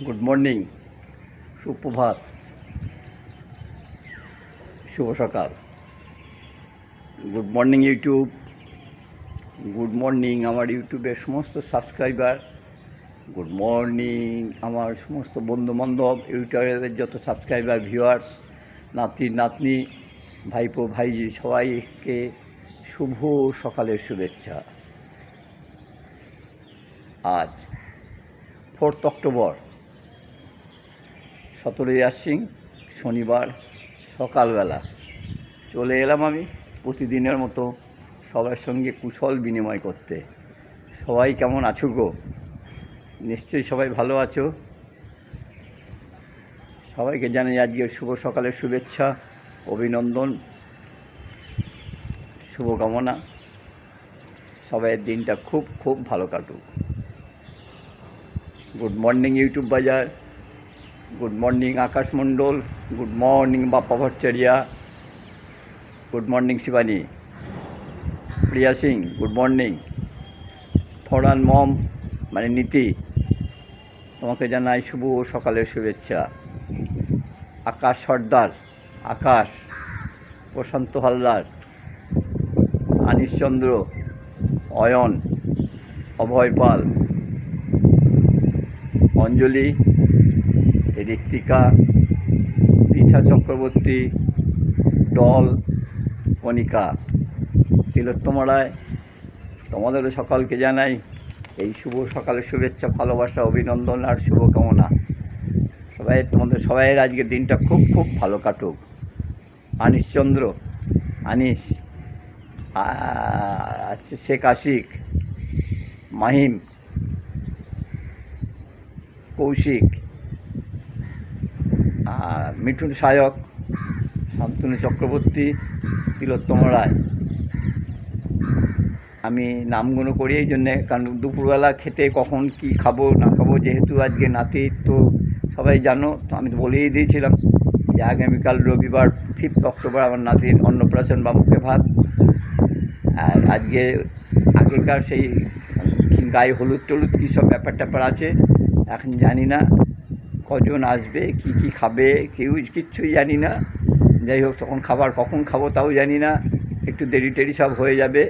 Good morning, সুপ্রভাত, শুভ সকাল। Good morning YouTube, good morning আমার ইউটিউবের সমস্ত সাবস্ক্রাইবার, গুড মর্নিং আমার সমস্ত বন্ধুবান্ধব ইউটিউবের যত সাবস্ক্রাইবার, ভিউয়ার্স, নাতি, নাতনি, ভাইপো, ভাইজি, সবাইকে শুভ সকালের শুভেচ্ছা। আজ, ফোর্থ অক্টোবর সতেরোই আশ্বিন, শনিবার সকালবেলা। চলে এলাম আমি প্রতিদিনের মতো সবার সঙ্গে কুশল বিনিময় করতে। সবাই কেমন আছো গো? নিশ্চয়ই সবাই ভালো আছো? সবাইকে জানাই আজকে শুভ সকালের শুভেচ্ছা, অভিনন্দন, শুভকামনা। সবাইয়ের দিনটা খুব খুব ভালো কাটুক। গুড মর্নিং ইউটিউব বাজার। Good morning Akash Mondal good morning Bappa Bhattacharya good morning Shivani Priya Singh good morning Ferran মম মানে নীতি তোমাকে জানাই শুভ সকালের শুভেচ্ছা। আকাশ সর্দার, আকাশ, প্রশান্ত হালদার আনিশচন্দ্র অয়ন, অভয় পাল, অঞ্জলি ঋত্বিকা, পিঠা চক্রবর্তী, ডল, কণিকা। তিলোত্তমা রায় তোমাদেরও সকালকে জানাই এই শুভ সকালের শুভেচ্ছা, ভালোবাসা, অভিনন্দন আর শুভকামনা। সবাই তোমাদের সবাইয়ের আজকের দিনটা খুব খুব ভালো কাটুক। আনিশচন্দ্র আনিস আচ্ছা শেখ আশিক মাহিম, কৌশিক মিঠুন সায়ক, শান্তনু চক্রবর্তী, তিলোত্তম রায়। আমি নামগুলো করি এই জন্যে, কারণ দুপুরবেলা খেতে কখন কি খাব, না খাব, যেহেতু আজকে নাতি, তো সবাই জানো, তো আমি তো বলেই দিয়েছিলাম যে আগামীকাল রবিবার ফিফথ অক্টোবর আমার নাতির অন্নপ্রাশন বা মুখে ভাত। আর আজকে আগেকার সেই গায়ে হলুদ টলুদ কী সব ব্যাপার ট্যাপার আছে, এখন জানি না। কজন আসবে, কি কি খাবে, কেউ কিচ্ছুই জানি না। যাই হোক, তখন খাবার কখন খাব তাও জানি না। একটু দেরি টেরি সব হয়ে যাবে।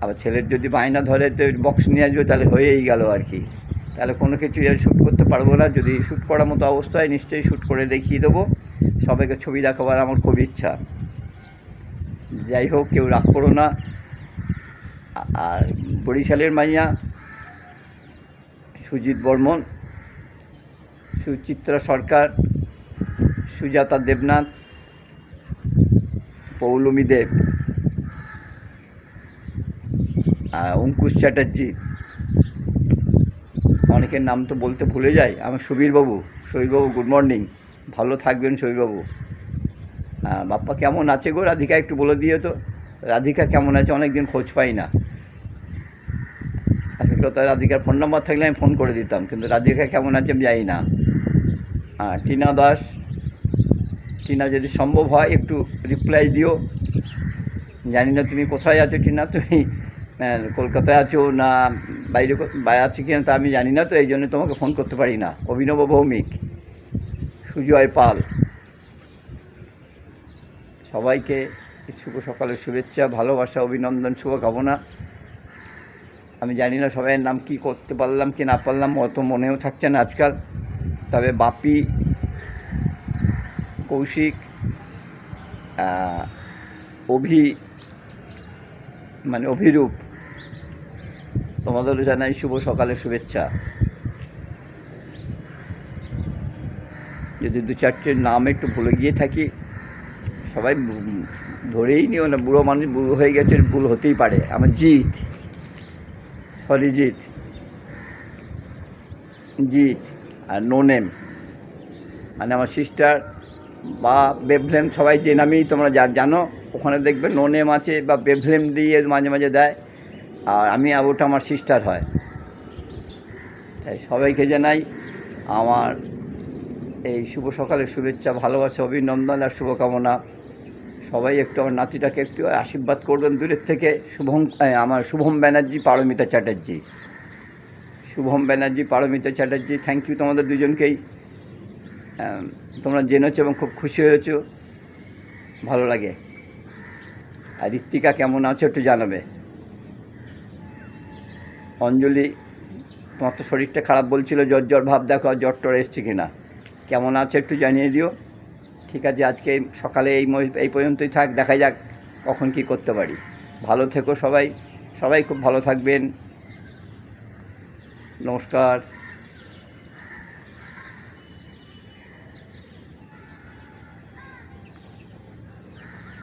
আবার ছেলের যদি বায়না ধরে, তো বক্স নিয়ে আসবে, তাহলে হয়েই গেল আর কি। তাহলে কোনো কিছু শ্যুট করতে পারব না। যদি শ্যুট করার মতো অবস্থায় নিশ্চয়ই শ্যুট করে দেখিয়ে দেবো। সবাইকে ছবি দেখাবার আমার খুব ইচ্ছা। যাই হোক, কেউ রাগ করো না। আর বরিশালের মাইয়া, সুজিত বর্মন সুচিত্রা সরকার, সুজাতা দেবনাথ, পৌলমী দেব অঙ্কুশ চ্যাটার্জি। অনেকের নাম তো বলতে ভুলে যাই। আমার সুবীরবাবু সুবীরবাবু গুড মর্নিং ভালো থাকবেন সুবীরবাবু। বাপ্পা কেমন আছে গো? রাধিকা একটু বলে দিও তো। রাধিকা কেমন আছে? অনেক দিন খোঁজ পাই না। আসল রাধিকার ফোন নাম্বার থাকলে আমি ফোন করে দিতাম, কিন্তু রাধিকা কেমন আছে আমি জানি না। টিনা দাস। টিনা যদি সম্ভব হয়, একটু রিপ্লাই দিও। জানি না তুমি কোথায় আছো টিনা, তুমি কলকাতায় আছো না বাইরে বাইরে আছো কি না তা আমি জানি না, তো এই জন্য তোমাকে ফোন করতে পারি না। অভিনব ভৌমিক, সুজয় পাল। সবাইকে শুভ সকালের শুভেচ্ছা, ভালোবাসা, অভিনন্দন, শুভকামনা। আমি জানি না সবাইয়ের নাম কি করতে পারলাম কি না পারলাম, অত মনেও থাকছে না আজকাল। তবে বাপি কৌশিক অভি মানে অভিরূপ। তোমাদেরও জানাই শুভ সকালের শুভেচ্ছা। যদি দু চারটে নাম একটু ভুলে গিয়ে থাকি, সবাই ধরেই নিও না, বুড়ো মানুষ বুড়ো হয়ে গেছে, ভুল হতেই পারে। আমার Jeet, sorry Jeet Jeet. No name মানে আমার সিস্টার বা বেভলেম সবাই যে নামেই তোমরা যা, জানো, ওখানে দেখবে নো নেম আছে বা বেভলেম দিয়ে মাঝে মাঝে দেয়। আর আমি ওটা আমার সিস্টার হয়। তাই সবাইকে জানাই আমার এই শুভ সকালের শুভেচ্ছা, ভালোবাসা, অভিনন্দন আর শুভকামনা। সবাই একটু আমার নাতিটাকে একটু আশীর্বাদ করবেন দূরের থেকে। শুভম আমার শুভম ব্যানার্জি, পারমিতা চ্যাটার্জি। শুভম ব্যানার্জি, পারমিতা চ্যাটার্জি থ্যাংক ইউ তোমাদের দুজনকেই। তোমরা জেনেছো এবং খুব খুশি হয়েছো। ভালো লাগে। আর ঋত্বিকা কেমন আছো একটু জানাবে। অঞ্জলি, তোমার তো শরীরটা খারাপ বলছিল, জ্বর জ্বর ভাব, দেখো আর জ্বর টর এসছে কিনা। কেমন আছে একটু জানিয়ে দিও। ঠিক আছে, আজকে সকালে এই এই পর্যন্তই থাক, দেখা যাক কখন কি করতে পারি। ভালো থেকো সবাই। সবাই খুব ভালো থাকবেন। নমস্কার।